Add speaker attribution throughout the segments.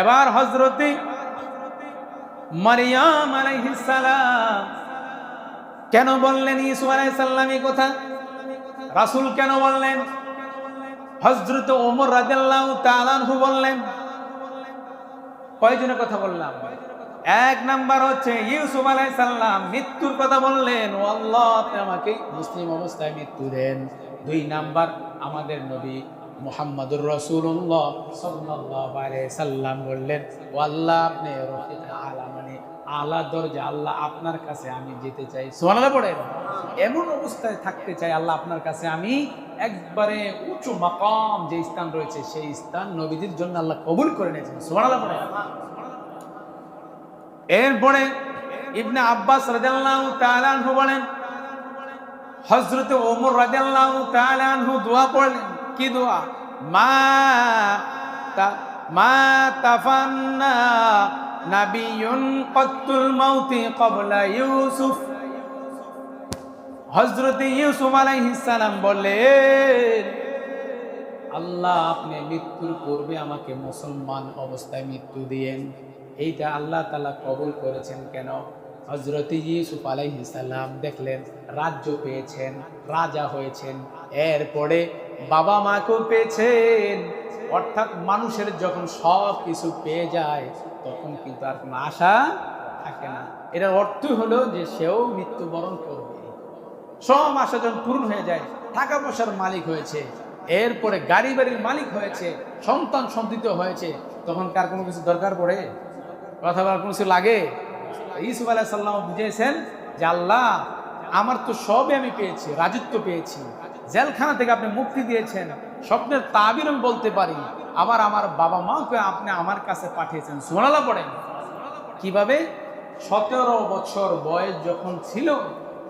Speaker 1: এবার হজরতে মারিয়াম আলাইহিস সালাম কেন বললেন ইসু আলাইহিস সালাম এই কথা? রাসূল কেন বললেন? হযরত ওমর রাদিয়াল্লাহু তাআলা আনহু বললেন, কয়জনের কথা বললাম? এক নাম্বার হচ্ছে ইউসুফ আলাইহিস সালাম মৃত্যুর কথা বললেন, ও আল্লাহ, আপনি আমাকে মুসলিম অবস্থায় মৃত্যু দেন। দুই নাম্বার, আমাদের নবী মুহাম্মাদুর আলাইহি সাল্লাম বললেন, ও আল্লাহ, আপনি মানে আলা দরজা, আল্লাহ আপনার কাছে আমি যেতে চাই। পড়েন এমন অবস্থায় থাকতে চাই, আল্লাহ আপনার কাছে আমি একবারে উঁচু মাকাম যে স্থান রয়েছে, সেই স্থান নবীদের জন্য আল্লাহ কবুল করে নিয়েছেন। সুবহানাল্লাহ পড়েন এরপরে ইবনে আব্বাস রাদিয়াল্লাহু তাআলা আনহু বলেন, হযরত ওমর দোয়া পড়লেন। কি দোয়া? মা মা আল্লাহ আপনি মৃত্যুর পূর্বে আমাকে মুসলমান অবস্থায় মৃত্যু দিয়েন। এইটা আল্লাহ তালা কবুল করেছেন কেন? হজরত ইউসুফ আলাইহিসাল্লাম দেখলেন, রাজ্য পেয়েছেন, রাজা হয়েছেন। এরপরে বাবা মাকেও পেয়েছেন? অর্থাৎ মানুষের যখন সব কিছু পেয়ে যায়, তখন কিন্তু আর কোনো আশা থাকে না। এটার অর্থ হলো যে সেও মৃত্যুবরণ করবে। সব আশা যখন পূরণ হয়ে যায়, টাকা পয়সার মালিক হয়েছে, এরপরে গাড়ি বাড়ির মালিক হয়েছে, সন্তান সন্তিত হয়েছে, তখন কার কোনো কিছু দরকার পড়ে? কথা বলার কোনো কিছু লাগে? ইসুফ আলাহ সাল্লাম বুঝিয়েছেন যে, আল্লাহ, আমার তো সবই আমি পেয়েছি, রাজত্ব পেয়েছি। জেলখানা থেকে আপনি মুক্তি দিয়েছেন। স্বপ্নের তাবির আমি বলতে পারি, আবার আমার বাবা মাকে আপনি আমার কাছে পাঠিয়েছেন। সোনালা পড়েন। কীভাবে? সতেরো বছর বয়স যখন ছিল,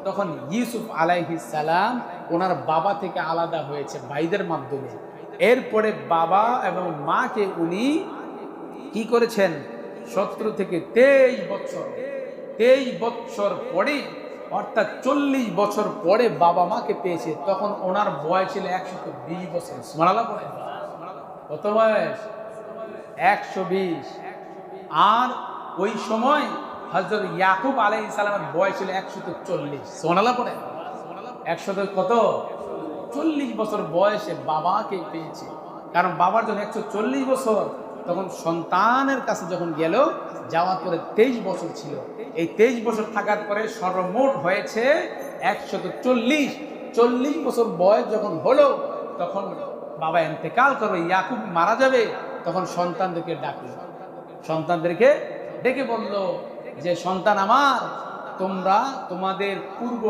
Speaker 1: তখন ইউসুফ আলাইহিস সালাম ওনার বাবা থেকে আলাদা হয়েছে ভাইদের মাধ্যমে। এরপরে বাবা এবং মাকে উনি কি করেছেন? সতেরো থেকে তেইশ বছর তেইশ বছর পরে অর্থাৎ চল্লিশ বছর পরে বাবা মাকে পেয়েছে, তখন ওনার বয়স ছিল একশো বিশ বছর। স্মরালা পড়ে? কত বয়স? একশো বিশ। আর ওই সময় হজরত ইয়াকুব আলাই ইসলামের বয়স ছিল একশো চল্লিশ। সোনালা পড়ে? একশো কত? চল্লিশ বছর বয়সে বাবাকে পেয়েছে। কারণ বাবার যখন একশো চল্লিশ বছর, তখন সন্তানের কাছে যখন গেল, যাওয়ার পরে তেইশ বছর ছিল। এই তেইশ বছর থাকার পরে সর্বমোট হয়েছে একশত চল্লিশ। চল্লিশ বছর বয়স যখন হলো, তখন বাবা এন্তেকাল করবে, ইয়াকুব মারা যাবে, তখন সন্তানদেরকে ডাকলো। সন্তানদেরকে ডেকে বলল যে, সন্তান আমার, তোমরা তোমাদের পূর্ব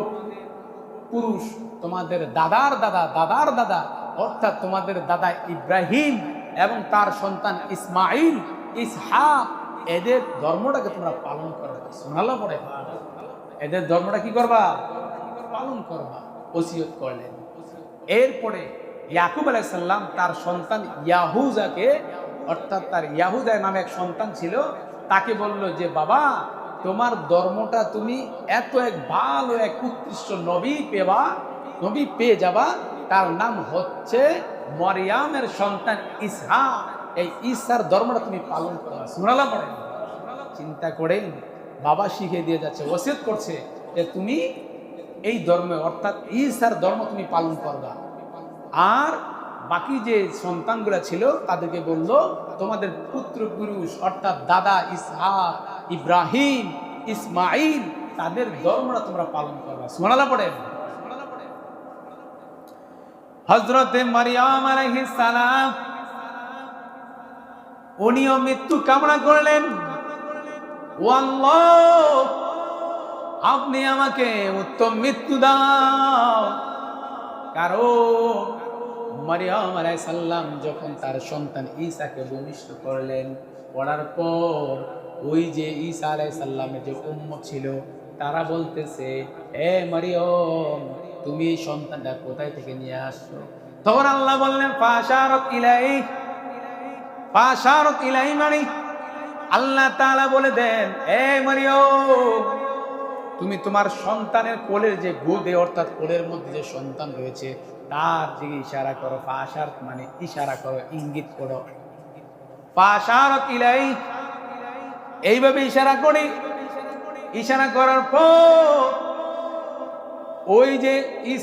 Speaker 1: পুরুষ, তোমাদের দাদার দাদা দাদার দাদা, অর্থাৎ তোমাদের দাদা ইব্রাহিম এবং তার সন্তান ইসমাইল, ইসহাক এদের ধর্মটাকে তোমরা পালন করবে শোনালো পরে এদের ধর্মটা কি করবা? পালন করবা, ওসিয়ত করলেন এরপরে ইয়াকুব আলাইসাল্লাম তার সন্তান ইয়াহুজাকে, অর্থাৎ তার ইয়াহুজা নামে এক সন্তান ছিল, তাকে বলল যে, বাবা, তোমার ধর্মটা তুমি এত এক ভালো এক উৎকৃষ্ট নবী পেবা, নবী পেয়ে যাবা। তার নাম হচ্ছে মরিয়ামের সন্তান ইসহা এই ঈসার ধর্মটা তুমি পালন করবা শুনালা পড়ে চিন্তা করে বাবা শিখে দিয়ে যাচ্ছে, ওসিয়ত করছে যে তুমি এই ধর্মে, অর্থাৎ ঈসার ধর্ম তুমি পালন করবা। আর বাকি যে সন্তানগুলো ছিল, তাদেরকে বলল, তোমাদের পুত্র পুরুষ অর্থাৎ দাদা ইসহাক, ইব্রাহিম ইসমাইল তাদের ধর্মটা তোমরা পালন করবা। সোনালা পড়ে হজরতে মারিয়াম আলাইহিস সালাম উনিও মৃত্যু কামনা করলেন। আপনি আমাকে উত্তম মৃত্যু দাও। কারণ মারিয়াম আলাইসাল্লাম যখন তার সন্তান ঈসাকে ভূমিষ্ঠ করলেন, পড়ার পর ওই যে ঈসা আলাইসাল্লামের যে উম্ম ছিল, তারা বলতেছে, এ মারিয়ম, তুমি এই সন্তানটা কোথায় থেকে নিয়ে আসছো? তখন আল্লাহ বললেন, ফাশারত ইলাই মানে আল্লাহ তাআলা বলে দেন, এ তুমি তোমার সন্তানের কোলের যে গোদে, অর্থাৎ কোলের মধ্যে যে সন্তান রয়েছে, তার দিকে ইশারা করো ফাশার মানে ইশারা করো, ইঙ্গিত করো। ফাশারাত ইলাই এইভাবে ইশারা করি, ইশারা করার পর ওই যে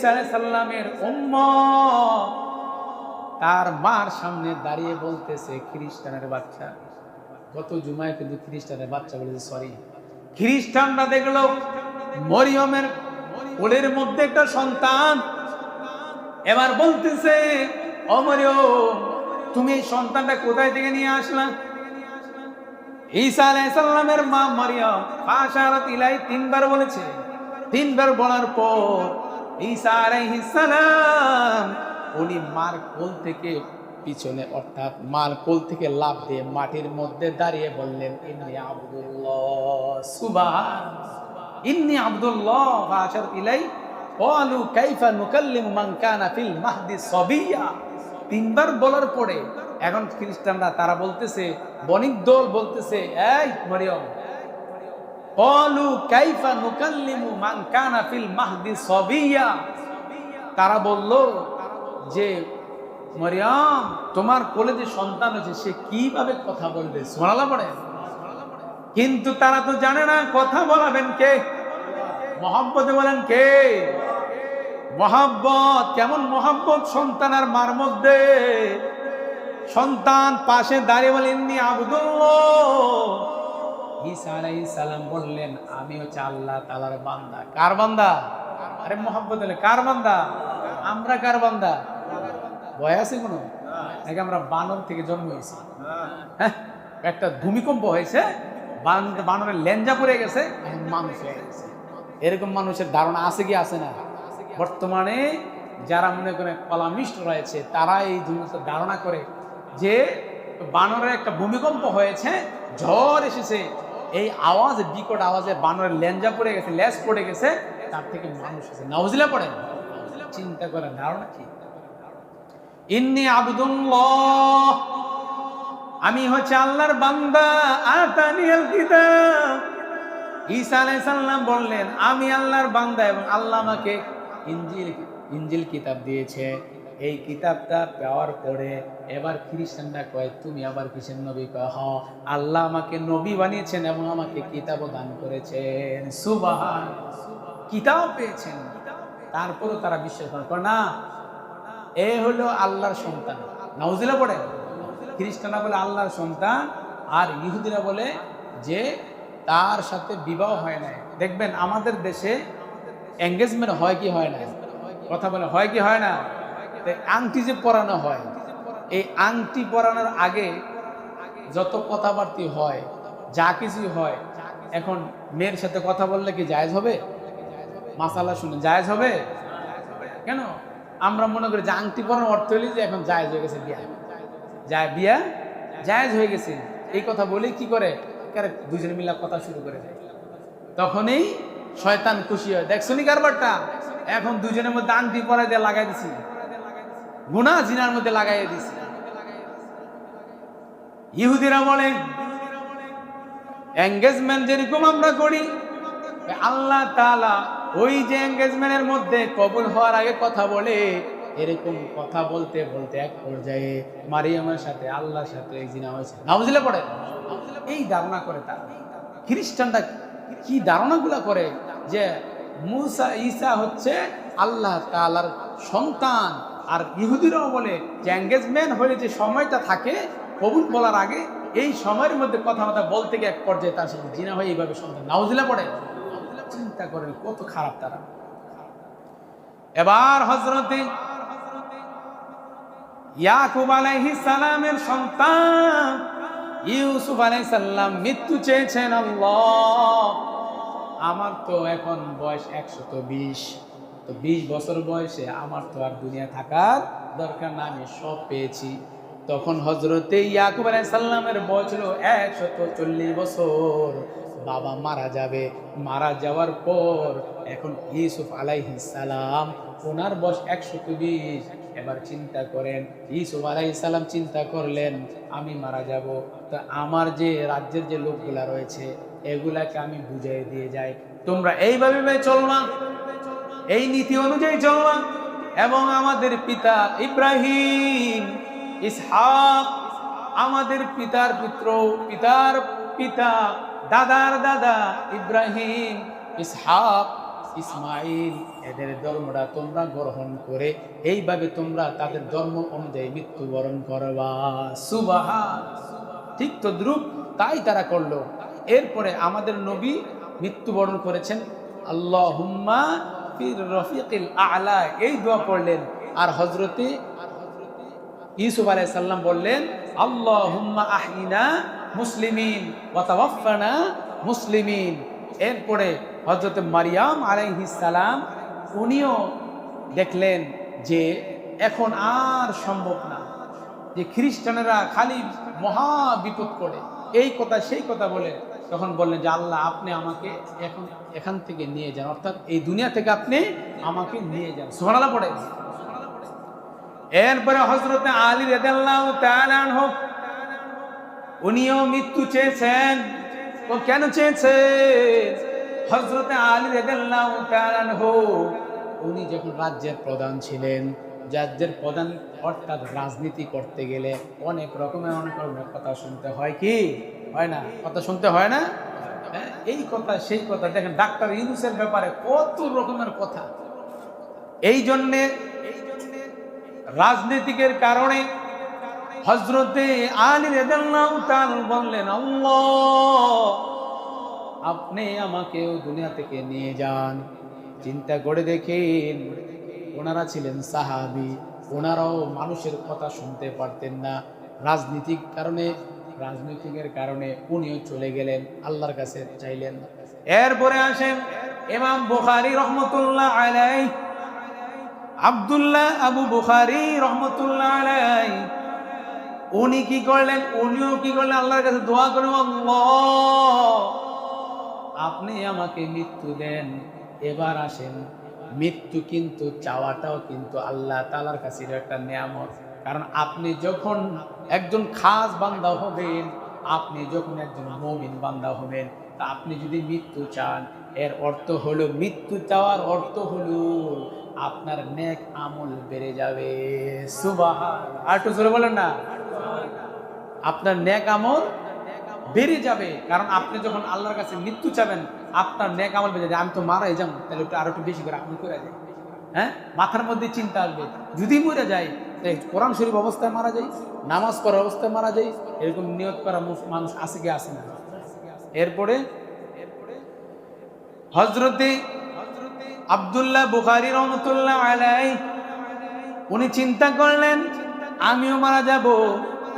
Speaker 1: আলাইহিস সালামের উম্মত তার মার সামনে দাঁড়িয়ে বলতেছে, খ্রিস্টানের বাচ্চা। গত জুমায় কিন্তু খ্রিস্টানের বাচ্চা বলেছে সরি। খ্রিস্টানরা দেখল মরিয়মের কোলের মধ্যে একটা সন্তান। এবার বলতেছে অমরিয়ম তুমি এই সন্তানটা কোথায় থেকে নিয়ে আসলা? ঈসা আলাইসাল্লামের মা মরিয়ম ফাশারাত ইলাই তিনবার বলেছে। তিনবার বলার পর ঈসা আলাইহিস উনি মার কোল থেকে পিছনে, অর্থাৎ মার কোল থেকে লাভ দিয়ে মাটির মধ্যে দাঁড়িয়ে বললেন, ইন্নি আব্দুল্লাহ সুবহান ইন্নি আব্দুল্লাহ ফাশার ইলাই ক্বালু কাইফা নুকাল্লিমু মান কানা ফিল মাহদি সাবিয়া। তিনবার বলার পরে এখন খ্রিস্টানরা তারা বলতেছে, বণিক দল বলতেছে, এই মরিয়ম, ক্বালু কাইফা নুকাল্লিমু মান কানা ফিল মাহদি সাবিয়া। তারা বলল যে, মরিয়াম, তোমার কোলে যে সন্তান আছে সে কীভাবে কথা বলবে? শোনালা পড়ে। কিন্তু তারা তো জানে না, কথা বলাবেন কে? মহাব্বতে বলেন কে? মহাব্বত, কেমন মহাব্বত সন্তান আর মার মধ্যে? সন্তান পাশে দাঁড়িয়ে বলেন নি আব্দুল্লাহ। সালাম বললেন আমি হচ্ছে আল্লাহ তাআলার বান্দা। কার বান্দা? আরে মোহাম্মদ কার বান্দা? আমরা কার বান্দা? ভয় আছে কোনো? নাকি আমরা বানর থেকে জন্ম হয়েছি? হ্যাঁ একটা ভূমিকম্প হয়েছে, বান- বানরের লেঞ্জা পড়ে গেছে মানুষ হয়ে গেছে। এরকম মানুষের ধারণা আছে কি, আছে না? বর্তমানে যারা মনে করে কলামিস্ট রয়েছে তারা এই জিনিসটা ধারণা করে যে বানরের একটা ভূমিকম্প হয়েছে, ঝড় এসেছে। এই আওয়াজ, বিকট আওয়াজে বানরের লেঞ্জা পড়ে গেছে, লেজ পড়ে গেছে, তার থেকে মানুষ এসে নাউজিলা পড়ে চিন্তা করেন, ধারণা কি? ইন্নি আব্দুল্লাহ। আমি হচ্ছে আল্লাহর বান্দা আতানিয়াল কিতাব। ঈসা আলাইহিস সালাম বললেন, আমি আল্লাহর বান্দা এবং আল্লাহ আমাকে ইনজিল ইনজিল কিতাব দিয়েছে। এই কিতাবটা পাওয়ার পরে এবার খ্রিস্টানরা কয়, তুমি আবার কিসের নবী? কয়, হ, আল্লাহ আমাকে নবী বানিয়েছেন এবং আমাকে কিতাবও দান করেছেন। সুবাহান, কিতাব পেয়েছেন। তারপরও তারা বিশ্বাস করে না এ হলো আল্লাহর সন্তান। নাউজিলা পড়ে? খ্রিস্টানরা বলে আল্লাহর সন্তান, আর ইহুদিরা বলে যে তার সাথে বিবাহ হয় না দেখবেন আমাদের দেশে এঙ্গেজমেন্ট হয় কি হয় না কথা বলে হয় কি হয় না? আংটি যে পরানো হয়, এই আংটি পরানোর আগে যত কথাবার্তি হয়, যা কিছু হয়, এখন মেয়ের সাথে কথা বললে কি জায়েজ হবে? মাসালা শুনে জায়েজ হবে? কেন? আমরা মনে করি যে আংটি পরানোর অর্থ হলে যে এখন জায়েজ হয়ে গেছে বিয়া। যায় বিয়া জায়েজ হয়ে গেছে। এই কথা বলে কি করে? দুজনে মিলা কথা শুরু করে দেয়। তখনই শয়তান খুশি হয়। দেখছ নি কারবারটা? এখন দুজনের মধ্যে আংটি পরাই দিয়ে লাগাই দিছি। গুণা জিনার মধ্যে লাগাই দিছি। ইহুদিরা বলে এঙ্গেজমেন্ট যেরকম আমরা করি, আল্লাহ তাআলা ওই যে এঙ্গেজমেন্টের মধ্যে কবুল হওয়ার আগে কথা বলে, এরকম কথা বলতে বলতে এক পর্যায়ে মারিয়ামের সাথে, আল্লাহর সাথে জিনা হয়েছে। নাউজিলা পড়ে? এই ধারণা করে তারা। খ্রিস্টানরা কি ধারণাগুলো করে যে মুসা, ঈসা হচ্ছে আল্লাহ তাআলার সন্তান, আর ইহুদিরাও বলে যে এঙ্গেজমেন্ট হলে যে সময়টা থাকে, কবুল বলার আগে এই সময়ের মধ্যে কথাবার্তা বলতে গিয়ে এক পর্যায়ে তার সাথে জিনা হয়ে এইভাবে সন্তান। নাউজিলা পড়ে? চিন্তা করেন কত খারাপ তারা। এবার হজরতে ইয়াকুব সন্তান ইউসুফ মৃত্যু চেয়েছেন, আল্লাহ। আমার তো এখন বয়স একশত বিশ। তো বিশ বছর বয়সে আমার তো আর দুনিয়া থাকার দরকার না আমি সব পেয়েছি। তখন হজরতে ইয়াকুব আলাইহিস সালামের বয়স ছিল একশত চল্লিশ বছর। বাবা মারা যাবে। মারা যাওয়ার পর এখন ইউসুফ আলাইহিস সালাম, ওনার বয়স একশো বিশ এবার চিন্তা করেন ইসুফ আলাইহিস সালাম চিন্তা করলেন, আমি মারা যাব। তো আমার যে রাজ্যের যে লোকগুলা রয়েছে, এগুলাকে আমি বুঝিয়ে দিয়ে যাই। তোমরা এইভাবে ভাবে চলবা এই নীতি অনুযায়ী চলবা এবং আমাদের পিতা ইব্রাহিম, ইসহাক, আমাদের পিতার পুত্র, পিতার পিতা দাদার দাদা ইব্রাহিম, ইসহাক, ইসমাইল, এদের ধর্মটা তোমরা গ্রহণ করে এইভাবে তোমরা তাদের ধর্ম অনুযায়ী মৃত্যুবরণ করবা। সুবাহান। ঠিক তো দ্রুপ তাই তারা করল। এরপরে আমাদের নবী মৃত্যুবরণ করেছেন। আল্লাহ হুম্মা রফিকিল আলা, এই দোয়া পড়লেন। আর হজরতে ইউসুফ আলাই সাল্লাম বললেন আল্লাহ হুম্মা আহিনা মুসলিমিন ওয়াতাওয়াফানা মুসলিমিন। এরপরে হজরত মারিয়াম সালাম, উনিও দেখলেন যে এখন আর সম্ভব না, যে খ্রিস্টানেরা খালি মহা বিপদ করে। এই কথা, সেই কথা বলে তখন বললেন যে, আল্লাহ, আপনি আমাকে এখন এখান থেকে নিয়ে যান, অর্থাৎ এই দুনিয়া থেকে আপনি আমাকে নিয়ে যান। সোহানালা পড়ে। এরপরে হজরতে আলী রেদাল্লাহ হোক উনিও মৃত্যু চেয়েছেন। ও কেন চেয়েছে হজরতে আলী রেদাল্লাহ উনি যখন রাজ্যের প্রধান ছিলেন রাজ্যের প্রধান অর্থাৎ রাজনীতি করতে গেলে অনেক রকমের অনেক রকমের কথা শুনতে হয় কি? হয় না? কথা শুনতে হয় না? হ্যাঁ, এই কথা সেই কথা। দেখেন ডাক্তার ইউনুসের ব্যাপারে কত রকমের কথা। এই জন্যে রাজনীতিকের কারণে হজরতে আলী তাআলা বললেন আপনি আমাকেও দুনিয়া থেকে নিয়ে যান। চিন্তা করে দেখেন, ওনারা ছিলেন সাহাবি, ওনারাও মানুষের কথা শুনতে পারতেন না। রাজনীতিক কারণে, রাজনৈতিকের কারণে উনিও চলে গেলেন, আল্লাহর কাছে চাইলেন এরপরে আসেন এমাম বুখারী রহমতুল্লাহ আলাই আবদুল্লাহ আবু বুখারী রহমতুল্লাহ আলাই উনি কি করলেন? উনিও কি করলেন? আল্লাহর কাছে দোয়া করে আপনি আমাকে মৃত্যু দেন, এবার আসেন। মৃত্যু কিন্তু চাওয়াটাও কিন্তু আল্লাহ তালার কাছে একটা নিয়ামত। কারণ আপনি যখন একজন খাস বান্দা হবেন, আপনি যখন একজন মমিন বান্দা হবেন, তা আপনি যদি মৃত্যু চান, এর অর্থ হলো, মৃত্যু চাওয়ার অর্থ হলো, আপনার নেক আমল বেড়ে যাবে। সুবাহ আর একটু বলেন না। আপনার নেক আমল বেড়ে যাবে। কারণ আপনি যখন আল্লাহর কাছে মৃত্যু চাবেন, আপনার নেক আমল বেড়ে যাবে। আমি তো মারাই যাব, তাহলে একটু আরও একটু বেশি করে আপনি করে যায় হ্যাঁ? মাথার মধ্যে চিন্তা আসবে। যদি মরে যায় তাই কোরআন শরীফ অবস্থায় মারা যায়, নামাজ পড়ার অবস্থায় মারা যায়, এরকম নিয়ত করা মানুষ আসে কি আসে না? এরপরে হজরতে আব্দুল্লাহ বুখারি রহমতুল্লাহ আলাই উনি চিন্তা করলেন, আমিও মারা যাব।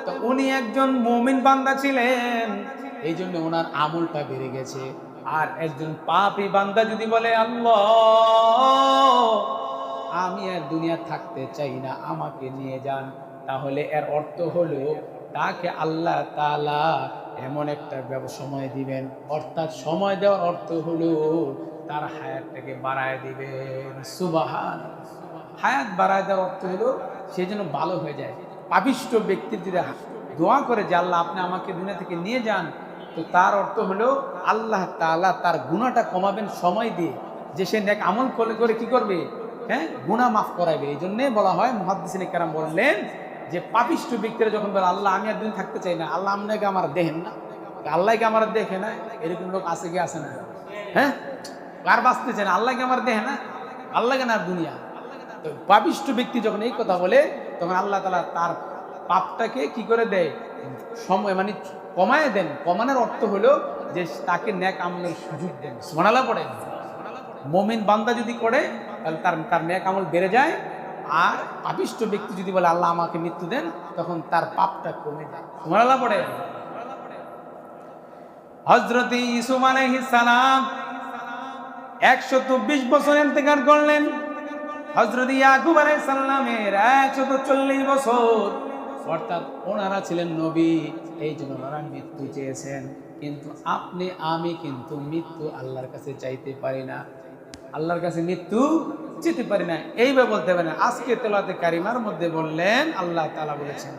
Speaker 1: তো উনি একজন মুমিন বান্দা ছিলেন। এই জন্য ওনার আমলটা বেড়ে গেছে। আর একজন পাপি বান্দা যদি বলে আল্লাহ আমি আর দুনিয়া থাকতে চাই না আমাকে নিয়ে যান। তাহলে এর অর্থ হলো তাকে আল্লাহ তালা এমন একটা সময় দিবেন। অর্থাৎ সময় দেওয়ার অর্থ হলো তার হায়াতটাকে বাড়ায় দিবেন। সুবাহান হায়াত বাড়ায় দেওয়ার অর্থ হলো সে যেন ভালো হয়ে যায়। পাপিষ্ট ব্যক্তির যদি দোয়া করে যে আল্লাহ আপনি আমাকে দুনিয়া থেকে নিয়ে যান, তো তার অর্থ হলো আল্লাহ তাআলা তার গুণাটা কমাবেন সময় দিয়ে। যে সে নেক আমল করে করে কি করবে? হ্যাঁ গুণা মাফ করাবে এই জন্যে বলা হয়, মহাদ্দিসিন কারাম বললেন যে পাপিষ্ট ব্যক্তিরা যখন বলে, আল্লাহ, আমি আর দিন থাকতে চাই না। আল্লাহ আপনাকে আমার দেখেন না? আল্লাহকে আমার দেখে না? এরকম লোক আছে কি আসে না? হ্যাঁ? কার বাঁচতে চায় না? আল্লাহকে আমার দেখে না? আল্লাহকে না দুনিয়া? তো পাপিষ্ট ব্যক্তি যখন এই কথা বলে তখন আল্লাহ তালা তার পাপটাকে কি করে দেয়? সময় মানে কমায় দেন। কমানোর অর্থ হলো যে তাকে ন্যাক আমলের সুযোগ দেন। সোনালা পড়ে মমিন বান্দা যদি করে, তাহলে তার তার ন্যাক আমল বেড়ে যায়। আর পাপিষ্ট ব্যক্তি যদি বলে, আল্লাহ আমাকে মৃত্যু দেন, তখন তার পাপটা কমে যায়। সোনালা পড়ে হজরত ইসুম আলাইহিস সালাম একশো চব্বিশ বছর ইন্তেকার করলেন। হজরত ইয়াকুব আলাইহিস সালামের একশত চল্লিশ বছর। ওনারা ছিলেন নবী, এই জন্য ওনারা মৃত্যু চেয়েছেন। কিন্তু আপনি, আমি কিন্তু মৃত্যু আল্লাহর কাছে চাইতে পারি না। আল্লাহর কাছে মৃত্যু যেতে পারি না। এইভাবে বলতে পারি না। আজকে তেলাতে কারিমার মধ্যে বললেন, আল্লাহ তাআলা বলেছেন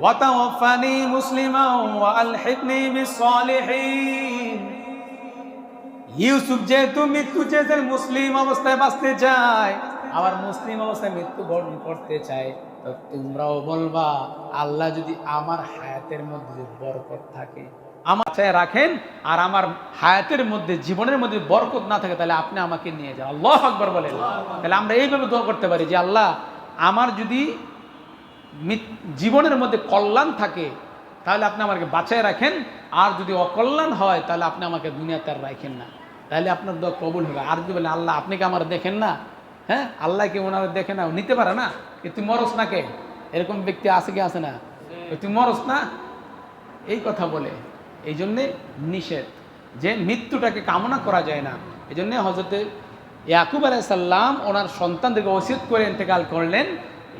Speaker 1: ওয়াতাওয়াফানি মুসলিমা ওয়া আলহিকনি বিসসালিহিন। ইউসুফ যেহেতু মৃত্যু চেয়েছেন, মুসলিম অবস্থায় বাঁচতে চায় আবার মুসলিম অবস্থায় মৃত্যু বরণ করতে চায়, তো তোমরাও বলবা, আল্লাহ যদি আমার হায়াতের মধ্যে যদি বরকত থাকে, আমার চাই রাখেন, আর আমার হায়াতের মধ্যে, জীবনের মধ্যে বরকত না থাকে, তাহলে আপনি আমাকে নিয়ে যান। আল্লাহ আকবর বলেন। তাহলে আমরা এইভাবে দোয়া করতে পারি যে, আল্লাহ, আমার যদি জীবনের মধ্যে কল্যাণ থাকে, তাহলে আপনি আমাকে বাঁচায় রাখেন, আর যদি অকল্যাণ হয়, তাহলে আপনি আমাকে দুনিয়াতে আর রাখেন না। তাহলে আপনার দোয়া কবুল হবে। আর যদি বলে আল্লাহ, আপনি কি আমার দেখেন না? হ্যাঁ? আল্লাহ কি ওনারা দেখে না নিতে পারে না? তুই মরস না কে? এরকম ব্যক্তি আছে কি আছে না? তুই মরস না? এই কথা বলে। এই জন্যে নিষেধ। যে মৃত্যুটাকে কামনা করা যায় না। এই জন্যে হজরতে ইয়াকুব আলাইসাল্লাম ওনার সন্তানদেরকে ওসিয়ত করে ইন্তেকাল করলেন।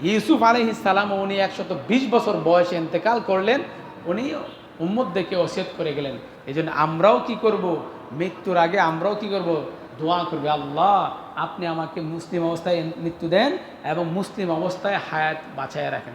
Speaker 1: ইউসুফ আলহিসাল্লাম উনি একশত বিশ বছর বয়সে ইন্তেকাল করলেন। উনি উম্মদ দেখে ওসিয়ত করে গেলেন। এই আমরাও কি করব? মৃত্যুর আগে আমরাও কি করব? দোয়া করবে, আল্লাহ, আপনি আমাকে মুসলিম অবস্থায় মৃত্যু দেন এবং মুসলিম অবস্থায় হায়াত বাঁচায় রাখেন।